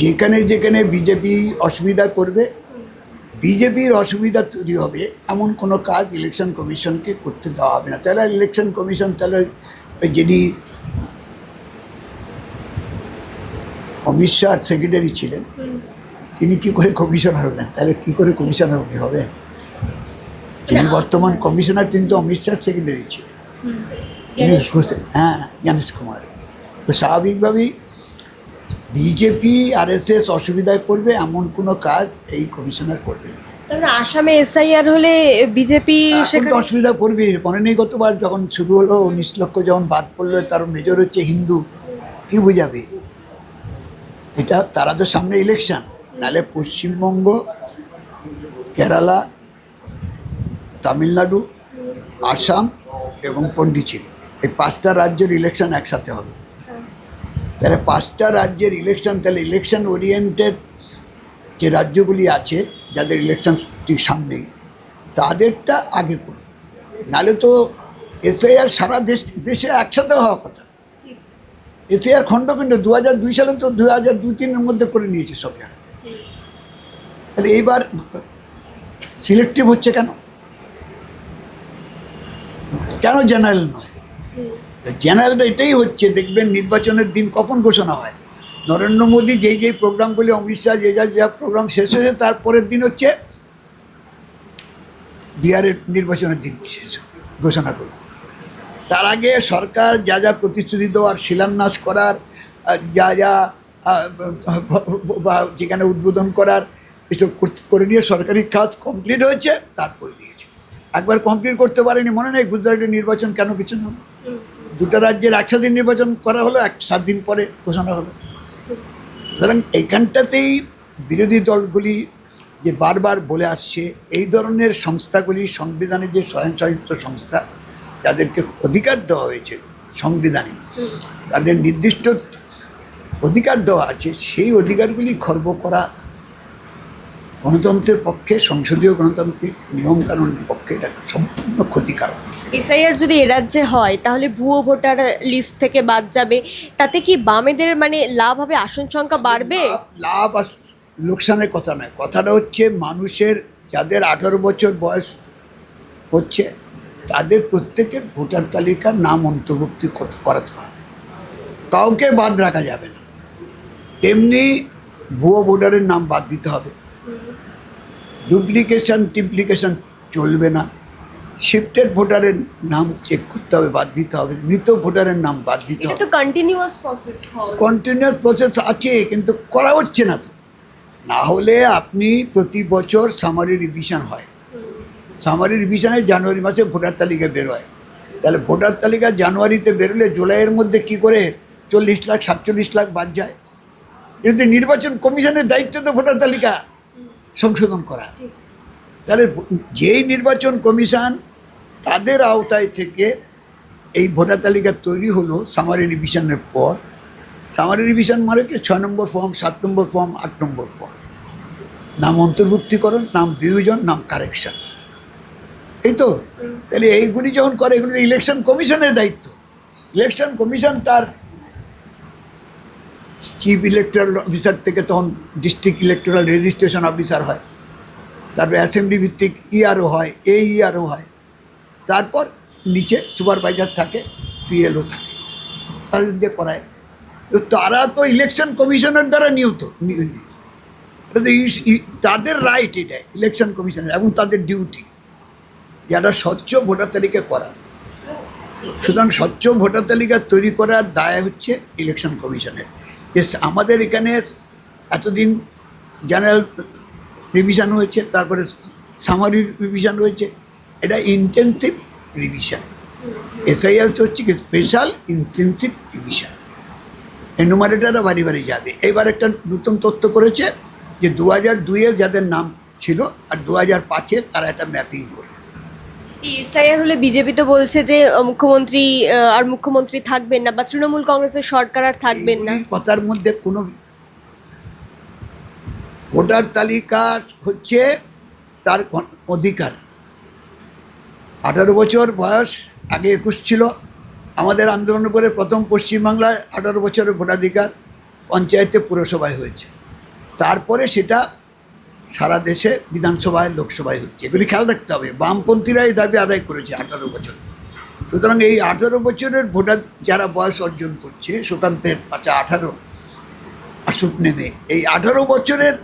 যেখানে যেখানে বিজেপি অসুবিধা করবে বিজেপির অসুবিধা তৈরি হবে এমন কোনো কাজ ইলেকশন কমিশনকে করতে দেওয়া হবে না। তাহলে ইলেকশন কমিশন তাহলে যিনি অমিত শাহ সেক্রেটারি ছিলেন তিনি কি করে কমিশনার হলেন তাহলে কি করে কমিশনার উনি হবেন তিনি বর্তমান কমিশনার কিন্তু অমিত শাহ সেক্রেটারি ছিলেন। তিনি হ্যাঁ জ্ঞানেশ কুমার। তো স্বাভাবিকভাবেই বিজেপি আর এস এস অসুবিধায় পড়বে এমন কোনো কাজ এই কমিশনার করবে না। তারপরে আসামে এসআইআর হলে বিজেপি সেখানে অসুবিধা পড়বে। মনে নেই গতবার যখন শুরু হলো উনিশ লক্ষ যখন বাদ পড়ল তার মেজর হচ্ছে হিন্দু। কি বোঝাবে? এটা তারা তো সামনে ইলেকশন নাহলে পশ্চিমবঙ্গ কেরালা তামিলনাড়ু আসাম এবং পন্ডিচেরি। এই পাঁচটা রাজ্যের ইলেকশন একসাথে হবে। তাহলে পাঁচটা রাজ্যের ইলেকশন তাহলে ইলেকশন ওরিয়েন্টেড যে রাজ্যগুলি আছে, যাদের ইলেকশন ঠিক সামনেই তাদেরটা আগে করবে নাহলে তো এসআইআর সারা দেশ দেশে একসাথে হওয়া কথা। এসআইআর খণ্ডখণ্ড দু হাজার দুই সালে তো দু হাজার দুই তিনের মধ্যে করে নিয়েছে সব জায়গায়। তাহলে এইবার সিলেক্টিভ হচ্ছে কেন? কেন জেনারেল নয়? জেনারেল এটাই হচ্ছে, দেখবেন নির্বাচনের দিন কখন ঘোষণা হয়? নরেন্দ্র মোদী যেই যেই প্রোগ্রামগুলি, অমিত শাহ যে যা যা প্রোগ্রাম শেষ হয়েছে তারপরের দিন হচ্ছে বিহারের নির্বাচনের দিন শেষ, ঘোষণা করবে। তার আগে সরকার যা যা প্রতিশ্রুতি দেওয়ার, শিলান্যাস করার যা যা বা যেখানে উদ্বোধন করার, এসব করে নিয়ে সরকারি কাজ কমপ্লিট হয়েছে, তারপরে দিয়েছে। একবার কমপ্লিট করতে পারেনি, মনে নেই গুজরাটের নির্বাচন কেন কিছু না। দুটো রাজ্যের একসাথে নির্বাচন করা হলো, এক সাত দিন পরে ঘোষণা হলো। সুতরাং এইখানটাতেই বিরোধী দলগুলি যে বারবার বলে আসছে, এই ধরনের সংস্থাগুলি, সংবিধানের যে স্বয়ংসংযুক্ত সংস্থা, যাদেরকে অধিকার দেওয়া হয়েছে সংবিধানে, তাদের নির্দিষ্ট অধিকার দেওয়া আছে, সেই অধিকারগুলি খর্ব করা গণতন্ত্রের পক্ষে সংসদীয় গণতান্ত্রিক নিয়মকানুনের পক্ষে এটা সম্পূর্ণ ক্ষতিকারক। এসআইআর যদি এ রাজ্যে হয় তাহলে ভুয়ো ভোটার লিস্ট থেকে বাদ যাবে। তাতে কি বামেদের মানে লাভ হবে? আসন সংখ্যা বাড়বে? লাভ- লোকসানের কথা নয়। কথাটা হচ্ছে মানুষের যাদের আঠারো বছর বয়স হচ্ছে তাদের প্রত্যেকের ভোটার তালিকার নাম অন্তর্ভুক্তি করাতে হবে। কাউকে বাদ রাখা যাবে না। তেমনি ভুয়ো ভোটারের নাম বাদ দিতে হবে। ডুপ্লিকেশন টিপ্লিকেশন চলবে না। শিফটেড ভোটারের নাম চেক করতে হবে বাদ দিতে হবে। মৃত ভোটারের নাম বাদ দিতে হবে। কন্টিনিউয়াস প্রসেস কন্টিনিউয়াস প্রসেস আছে কিন্তু করা হচ্ছে না তো। না হলে আপনি প্রতি বছর সামারি রিভিশন হয়। সামারি রিভিশনে জানুয়ারি মাসে ভোটার তালিকা বেরোয় তাহলে ভোটার তালিকা জানুয়ারিতে বেরোলে জুলাইয়ের মধ্যে কি করে চল্লিশ লাখ সাতচল্লিশ লাখ বাদ যায়? কিন্তু নির্বাচন কমিশনের দায়িত্ব তো ভোটার তালিকা। সংশোধন করা। তাহলে যেই নির্বাচন কমিশন তাদের আওতায় থেকে এই ভোটার তালিকা তৈরি হলো সামারি রিভিশনের পর। সামারি রিভিশন মানে কি? ছয় নম্বর ফর্ম, সাত নম্বর ফর্ম, আট নম্বর ফর্ম। নাম অন্তর্ভুক্তিকরণ, নাম বিয়োজন, নাম কারেকশন। এই তো? তাহলে এইগুলি যখন করে, এগুলি ইলেকশন কমিশনের দায়িত্ব। ইলেকশন কমিশন তার চিফ ইলেকট্রাল অফিসার থেকে তখন ডিস্ট্রিক্ট ইলেকট্রাল রেজিস্ট্রেশন অফিসার হয়। তারপরে অ্যাসেম্বলি ভিত্তিক ইআরও হয় এ ইআরও হয়। তারপর নিচে সুপারভাইজার থাকে পিএলও থাকে। তাদের দিয়ে করায়। তো তারা তো ইলেকশন কমিশনের দ্বারা নিয়ত নি- নি- এটা ই- তাদের রাইট এটা ইলেকশন কমিশন এবং তাদের ডিউটি যারা স্বচ্ছ ভোটার তালিকা করা। সুতরাং স্বচ্ছ ভোটার তালিকা তৈরি করার দায় হচ্ছে ইলেকশন কমিশনের যে আমাদের এখানে এতদিন জেনারেল রিভিশন হয়েছে, তারপরে সামারি রিভিশন হয়েছে। এটা ইন্টেন্সিভ রিভিশন এসআইআর হচ্ছে কি স্পেশাল ইন্টেন্সিভ রিভিশন এনুমারেটাররা বাড়ি বাড়ি যাবে। এবার একটা নতুন তথ্য করেছে যে দু হাজার দুইয়ে যাদের নাম ছিল আর দু হাজার পাঁচে তারা একটা ম্যাপিং করে এসআইআর হলে বিজেপি তো বলছে যে মুখ্যমন্ত্রী আর মুখ্যমন্ত্রী থাকবেন না বা তৃণমূল কংগ্রেসের সরকার আর থাকবেন না। কথার মধ্যে কোনো ভোটার তালিকা হচ্ছে তার অধিকার। আঠারো বছর বয়স, আগে একুশ ছিল। আমাদের আন্দোলন করে প্রথম পশ্চিমবাংলায় আঠারো বছরের ভোটাধিকার পঞ্চায়েতে পুরসভায় হয়েছে। তারপরে সেটা সারা দেশে বিধানসভায়, লোকসভায় হচ্ছে। এগুলি খেয়াল রাখতে হবে। বামপন্থীরা এই দাবি আদায় করেছে আঠারো বছর। সুতরাং এই আঠারো বছরের ভোটার যারা বয়স অর্জন করছে, সুকান্তের আচ্ছা আঠারো আসুক নেমে, এই আঠারো বছরের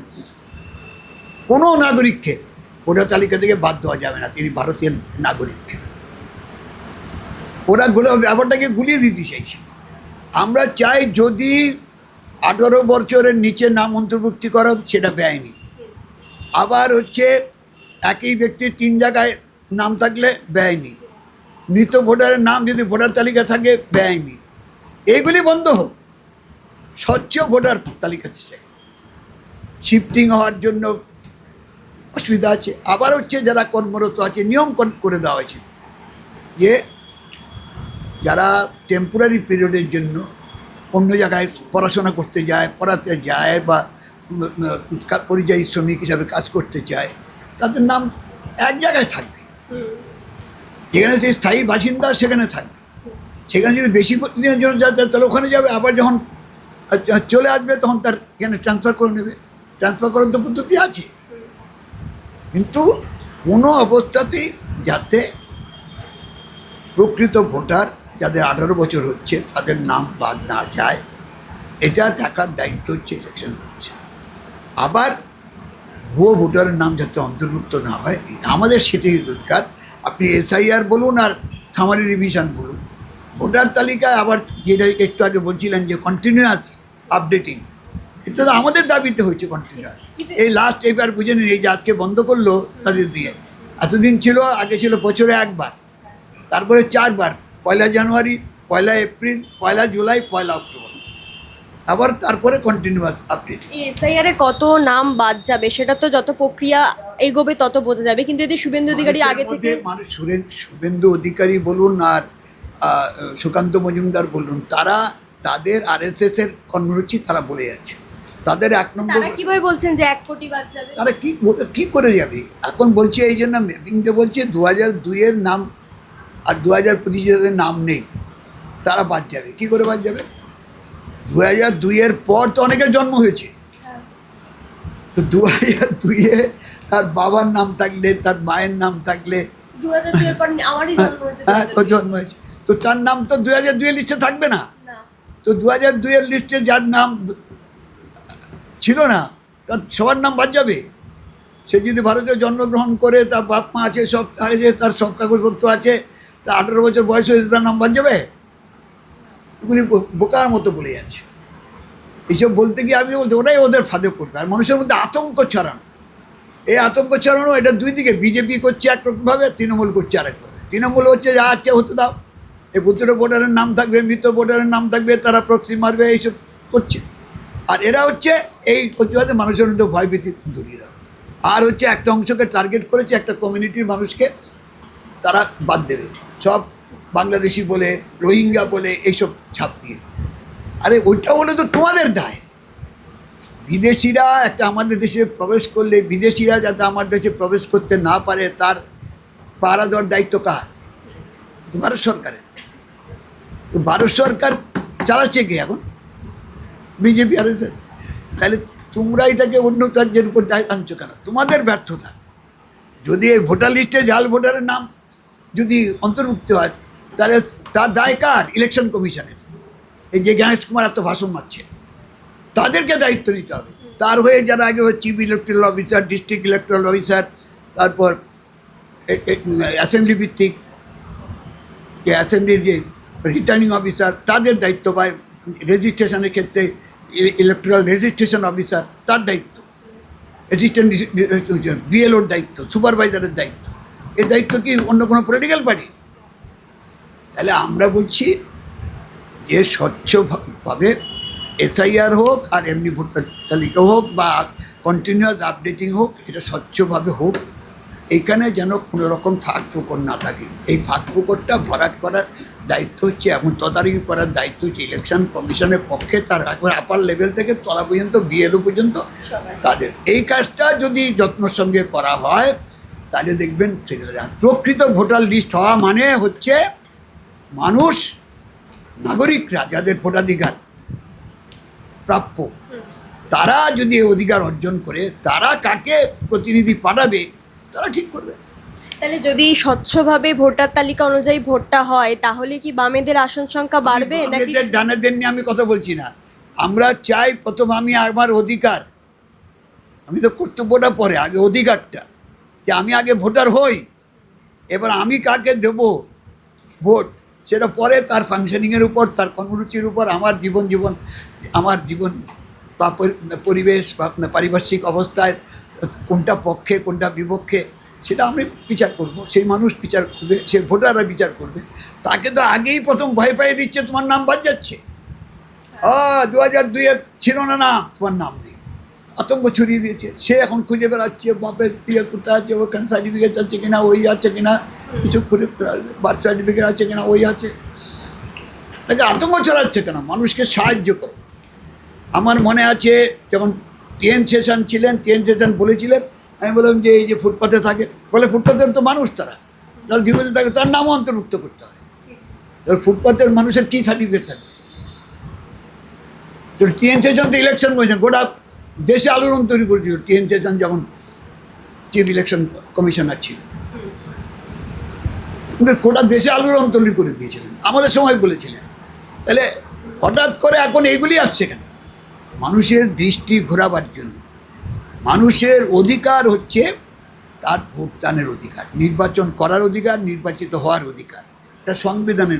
কোনো নাগরিককে ভোটার তালিকা থেকে বাদ দেওয়া যাবে না। তিনি ভারতীয় নাগরিককে। ওরা গুলো, ব্যাপারটাকে গুলিয়ে দিতে চাইছে। আমরা চাই যদি আঠারো বছরের নিচে নাম অন্তর্ভুক্তি করা সেটা বেআইনি। আবার হচ্ছে একই ব্যক্তির তিন জায়গায় নাম থাকলে বেআইনি। মৃত ভোটারের নাম যদি ভোটার তালিকা থাকে, বেআইনি। এইগুলি বন্ধ হোক। স্বচ্ছ ভোটার তালিকা চাই। শিফটিং হওয়ার জন্য অসুবিধা আছে। আবার হচ্ছে যারা কর্মরত আছে, নিয়ম করে দেওয়া হয়েছে যে যারা টেম্পোরারি পিরিয়ডের জন্য অন্য জায়গায় পড়াশোনা করতে যায়, পড়াতে যায় বা পরিযায়ী শ্রমিক হিসাবে কাজ করতে চায় তাদের নাম এক জায়গায় থাকবে। যেখানে সেই স্থায়ী বাসিন্দা সেখানে থাকবে। সেখানে যদি বেশি দিনের জন্য যায় তাহলে ওখানে যাবে আবার যখন চলে আসবে তখন তার এখানে ট্রান্সফার করে নেবে। ট্রান্সফার করার তো পদ্ধতি আছে। কিন্তু কোনো অবস্থাতেই যাতে প্রকৃত ভোটার যাদের আঠারো বছর হচ্ছে তাদের নাম বাদ না যায় এটা দেখার দায়িত্ব হচ্ছে ইলেকশন আবার ভুয়ো ভোটারের নাম যাতে অন্তর্ভুক্ত না হয় আমাদের সেটাই দরকার। আপনি এসআইআর বলুন আর সামারি রিভিশন বলুন। ভোটার তালিকায় আবার যেটা একটু আগে বলছিলেন যে কন্টিনিউয়াস আপডেটিং এটা তো আমাদের দাবিতে হয়েছে কন্টিনিউয়াস এই লাস্ট এবার বুঝে নিন, এই যে আজকে বন্ধ করল তাদের দিয়ে। এতদিন ছিল, আগে ছিল বছরে একবার, তারপরে চারবার, পয়লা জানুয়ারি, পয়লা এপ্রিল, পয়লা জুলাই, পয়লা অক্টোবর। আবার তারপরে কন্টিনিউয়াস আপডেট এসআইআর এ কত নাম বাদ যাবে সেটা তো যত প্রক্রিয়া এগোবে তত বোঝা যাবে। কিন্তু যদি শুভেন্দু অধিকারী আগে থেকে মানুষ শুভেন্দু অধিকারী বলুন আর সুকান্ত মজুমদার বলুন তারা তাদের আরএসএস এর কর্মসূচি তারা বলে যাচ্ছে। তাদের এক নম্বর তারা কীভাবে বলছেন যে এক কোটি বাদ যাবে? তারা কি কি করে যাবে? এখন বলছে এই জন্য ম্যাপিংটা বলছে দু হাজার দুইয়ের নাম আর দু হাজার পঁচিশের নাম নেই। তারা বাদ যাবে। কি করে বাদ যাবে? দু হাজার দুইয়ের পর তো অনেকের জন্ম হয়েছে। তো দু হাজার দুইয়ে তার বাবার নাম থাকলে তার মায়ের নাম থাকলে। হয়েছে হ্যাঁ তো জন্ম হয়েছে। তো তার নাম তো দু হাজার দুইয়ের লিস্টে থাকবে না? না। তো দু হাজার দুইয়ের লিস্টে যার নাম ছিল না তার সবার নাম বাদ যাবে। সে যদি ভারতে জন্মগ্রহণ করে তার বাপ মা আছে সব আছে তার সব কাগজপত্র আছে তা আঠেরো বছর বয়স হয়েছে তার নাম বাদ যাবে? এগুলি বোকার মতো বলে যাচ্ছে। এইসব বলতে গিয়ে আমি বলতে ওরাই ওদের ফাঁদে পড়বে। আর মানুষের মধ্যে আতঙ্ক ছড়ানো। এই আতঙ্ক ছড়ানো এটা দুই দিকে, বিজেপি করছে একরকমভাবে তৃণমূল করছে আরেকভাবে তৃণমূল হচ্ছে যা আছে হতে দাও। এই ভুতুরে ভোটারের নাম থাকবে, মৃত ভোটারের নাম থাকবে, তারা প্রক্সি মারবে, এইসব করছে। আর এরা হচ্ছে এই প্রতিবাদে মানুষের মধ্যে ভয়ভীতি ধরিয়ে দাও আর হচ্ছে একটা অংশকে টার্গেট করেছে একটা কমিউনিটির মানুষকে তারা বাদ দেবে। সব বাংলাদেশি বলে, রোহিঙ্গা বলে, এইসব ছাপ দিয়ে। আরে ওইটা বলে তো তোমাদের দায়। বিদেশিরা একটা আমাদের দেশে প্রবেশ করলে, বিদেশিরা যাতে আমার দেশে প্রবেশ করতে না পারে, তার পাহারা দেওয়ার দায়িত্ব কার? ভারত সরকারের। তো ভারত সরকার চালাচ্ছে কি এখন? বিজেপি আর তাহলে তোমরা এটাকে অন্য রাজ্যের উপর আনছো কেন? তোমাদের ব্যর্থতা। যদি এই ভোটার লিস্টে জাল ভোটারের নাম যদি অন্তর্ভুক্ত হয় তাহলে তার দায় কার? ইলেকশন কমিশনের এই যে গণেশ কুমার এত ভাষণ মারছে। তাদেরকে দায়িত্ব নিতে হবে। তার হয়ে যারা আগে chief electoral officer district electoral officer তারপর অ্যাসেম্বলি ভিত্তিক যে অ্যাসেম্বলির যে রিটার্নিং অফিসার তাদের দায়িত্ব পায়। রেজিস্ট্রেশনের ক্ষেত্রে ইলেকট্রাল রেজিস্ট্রেশন অফিসার তার দায়িত্ব। অ্যাসিস্ট্যান্ট বিএলওর দায়িত্ব সুপারভাইজারের দায়িত্ব। এই দায়িত্ব কি অন্য কোনো পলিটিক্যাল পার্টি তাহলে আমরা বলছি যে স্বচ্ছভাবে এসআইআর হোক আর এমনি ভোটার তালিকা হোক বা কন্টিনিউয়াস আপডেটিং হোক এটা স্বচ্ছভাবে হোক। এইখানে যেন কোনো রকম ফাঁক ফোকর না থাকে। এই ফাঁক ফোকরটা ভরাট করার দায়িত্ব হচ্ছে এখন তদারকি করার দায়িত্ব হচ্ছে ইলেকশন কমিশনের পক্ষে তার একবার আপার লেভেল থেকে তলা পর্যন্ত বিএলও পর্যন্ত তাদের। এই কাজটা যদি যত্নর সঙ্গে করা হয় তাহলে দেখবেন। প্রকৃত ভোটার লিস্ট হওয়া মানে হচ্ছে মানুষ নাগরিকরা যাদের ভোটাধিকার প্রাপ্য। তারা যদি অধিকার অর্জন করে তারা কাকে প্রতিনিধি পাঠাবে তারা ঠিক করবে। তাহলে যদি স্বচ্ছভাবে ভোটার তালিকা অনুযায়ী ভোটটা হয় তাহলে কি বামেদের আসন সংখ্যা বাড়বে? নাকি ডানেদের নিয়ে আমি কথা বলছি না। আমরা চাই প্রথম আমি আমার অধিকার আমি তো কর্তব্যটা পরে আগে অধিকারটা যে আমি আগে ভোটার হই এবার আমি কাকে দেব? ভোট। সেটা পরে তার ফাংশনিংয়ের উপর, তার কর্মরুচির উপর, আমার জীবন জীবন, আমার জীবন বা পরিবেশ বা পারিপার্শ্বিক অবস্থায় কোনটা পক্ষে, কোনটা বিপক্ষে, সেটা আমি বিচার করব। সেই মানুষ বিচার করবে, সে ভোটাররা বিচার করবে। তাকে তো আগেই প্রথম ভয় পাইয়ে দিচ্ছে, তোমার নাম বাদ যাচ্ছে। ও দু হাজার দুইয়ে ছিল না নাম তোমার নাম নেই। আতঙ্ক ছড়িয়ে দিয়েছে। সে এখন খুঁজে বেড়াচ্ছে, বাপের ইয়ে কোথায় আছে, ওখানে সার্টিফিকেট আছে কিনা, ওই আছে কিনা। কিছু বার্থ সার্টিফিকেট আছে কিনা, ওই আছে। তাকে আতঙ্ক ছড়াচ্ছে কেন? মানুষকে সাহায্য করো। আমার মনে আছে, যখন টেন সেশন ছিলেন টেন সেশন বলেছিলেন, আমি বললাম যে, এই যে ফুটপাথে থাকে, বলে ফুটপাথের তো মানুষ তারা। তাহলে জীবনে থাকে তার নামও অন্তর্ভুক্ত করতে হয়। তাহলে ফুটপাথের মানুষের কী সার্টিফিকেট থাকে তো টিএন সেশন তো ইলেকশন কমিশন, গোটা দেশে আলোড়ন তৈরি করেছিল। টিএন সেশন যখন চিফ ইলেকশন কমিশনার ছিল কিন্তু গোটা দেশে আলোড়ন তৈরি করে দিয়েছিলেন। আমাদের সময় বলেছিলেন। তাহলে হঠাৎ করে এখন এইগুলি আসছে কেন? মানুষের দৃষ্টি ঘোরাবার জন্য। মানুষের অধিকার হচ্ছে তার ভোটদানের অধিকার। নির্বাচন করার অধিকার, নির্বাচিত হওয়ার অধিকার। এটা সংবিধানের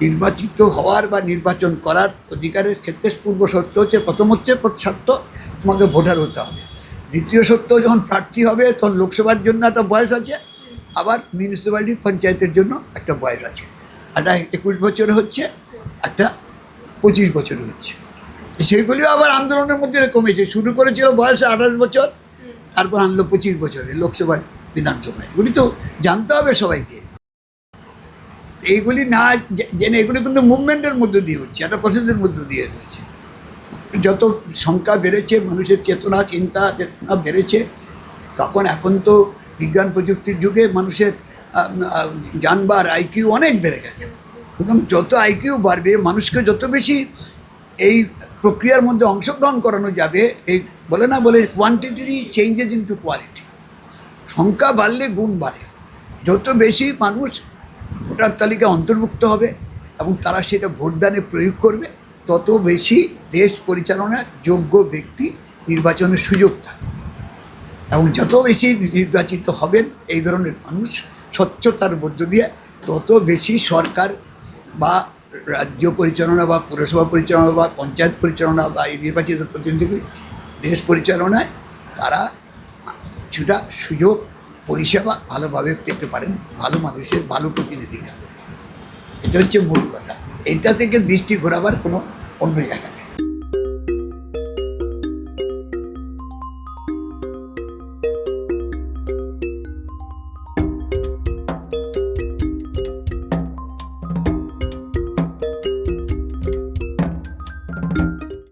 নির্বাচিত হওয়ার বা নির্বাচন করার অধিকারের ক্ষেত্রে পূর্ব সত্য হচ্ছে, প্রথম হচ্ছে সত্য তোমাকে ভোটার হতে হবে। দ্বিতীয় সত্য যখন প্রার্থী হবে, তখন লোকসভার জন্য একটা বয়স আছে। আবার মিউনিসিপ্যালিটি পঞ্চায়েতের জন্য একটা বয়স আছে। একটা একুশ বছরে হচ্ছে, একটা পঁচিশ বছরে হচ্ছে। সেগুলিও আবার আন্দোলনের মধ্যে কমেছে। শুরু করেছিল বয়সে আঠাশ বছর, তারপর আনলো পঁচিশ বছরে লোকসভায় বিধানসভায়। এগুলি তো জানতে হবে সবাইকে। এইগুলি না জেনে এগুলি কিন্তু মুভমেন্টের মধ্যে দিয়ে হচ্ছে, একটা প্রসেসের মধ্যে দিয়ে হচ্ছে। যত সংখ্যা বেড়েছে, মানুষের চেতনা, চিন্তা, চেতনা বেড়েছে, তখন এখন তো বিজ্ঞান প্রযুক্তির যুগে মানুষের জানবার আইকিউ অনেক বেড়ে গেছে। সুতরাং যত আইকিউ বাড়বে, মানুষকে যত বেশি এই প্রক্রিয়ার মধ্যে অংশগ্রহণ করানো যাবে, এই বলে না বলে কোয়ান্টিটি চেঞ্জেস ইন্টু কোয়ালিটি সংখ্যা বাড়লে গুণ বাড়ে। যত বেশি মানুষ ভোটার তালিকায় অন্তর্ভুক্ত হবে এবং তারা সেটা ভোটদানে প্রয়োগ করবে, তত বেশি দেশ পরিচালনার যোগ্য ব্যক্তি নির্বাচনের সুযোগ থাকবে। এবং যত বেশি নির্বাচিত হবেন, এই ধরনের মানুষ স্বচ্ছতার মধ্য দিয়ে তত বেশি সরকার বা রাজ্য পরিচালনা বা পুরসভা পরিচালনা বা পঞ্চায়েত পরিচালনা বা এই নির্বাচিত প্রতিনিধিগুলি দেশ পরিচালনায় তারা কিছুটা সুযোগ, পরিষেবা ভালোভাবে পেতে পারেন, ভালো মানুষের, ভালো প্রতিনিধির কাছে। এটা হচ্ছে মূল কথা। এটা থেকে দৃষ্টি ঘোরাবার কোনো অন্য জায়গা